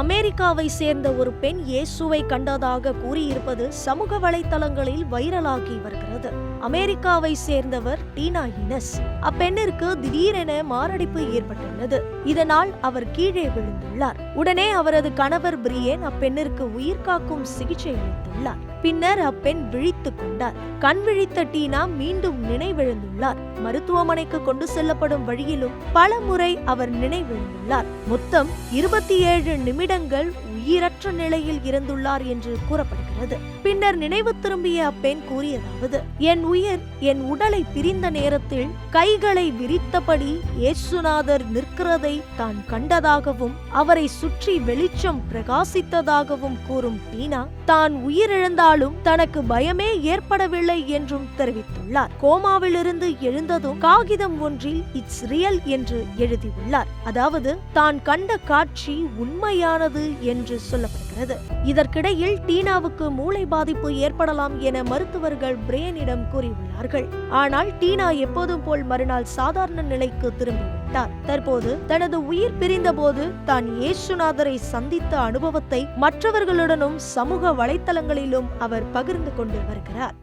அமெரிக்காவை சேர்ந்த ஒரு பெண் இயேசுவை கண்டதாக கூறியிருப்பது சமூக வலைத்தளங்களில் வைரலாகி வருகிறது. அமெரிக்காவை சேர்ந்தவர் டீனா இனஸ். அப்பெண்ணிற்கு திடீரென மாரடைப்பு ஏற்பட்டுள்ளது. இதனால் அவர் கீழே விழுந்துள்ளார். உடனே அவரது கணவர் பிரியன் அப்பெண்ணிற்கு உயிர்காக்கும் சிகிச்சை அளித்துள்ளார். பின்னர் அப்பெண் விழித்துக் கொண்டார். கண் விழித்த டீனா மீண்டும் நினைவிழந்துள்ளார். மருத்துவமனைக்கு கொண்டு செல்லப்படும் வழியிலும் பல முறை அவர் நினைவிழந்துள்ளார். மொத்தம் இருபத்தி ஏழு நிமிட நிமிடங்கள் உயிரற்ற நிலையில் இருந்துள்ளார் என்று கூறப்படுகிறது. பின்னர் நினைவு திரும்பிய அப்பெண் கூறியதாவது என் உயிர் என் உடலை பிரிந்த நேரத்தில் கைகளை விரித்தபடி இயேசுநாதர் நிற்கிறதை தான் கண்டதாகவும் அவரை சுற்றி வெளிச்சம் பிரகாசித்ததாகவும் கூறும் டீனா தான் உயிரிழந்தாலும் தனக்கு பயமே ஏற்படவில்லை என்றும் தெரிவித்துள்ளார். கோமாவிலிருந்து எழுந்ததும் காகிதம் ஒன்றில் இட்ஸ் ரியல் என்று எழுதியுள்ளார். அதாவது தான் கண்ட காட்சி உண்மையான உண்மையானது என்று சொல்லப்படுகிறது. இதற்கிடையில் டீனாவுக்கு மூளை பாதிப்பு ஏற்படலாம் என மருத்துவர்கள் பிரேனிடம் கூறியுள்ளார்கள். ஆனால் டீனா எப்போதும் போல் மறுநாள் சாதாரண நிலைக்கு திரும்பிவிட்டார். தற்போது தனது உயிர் பிரிந்தபோது தான் இயேசுநாதரை சந்தித்த அனுபவத்தை மற்றவர்களுடனும் சமூக வலைத்தளங்களிலும் அவர் பகிர்ந்து கொண்டு வருகிறார்.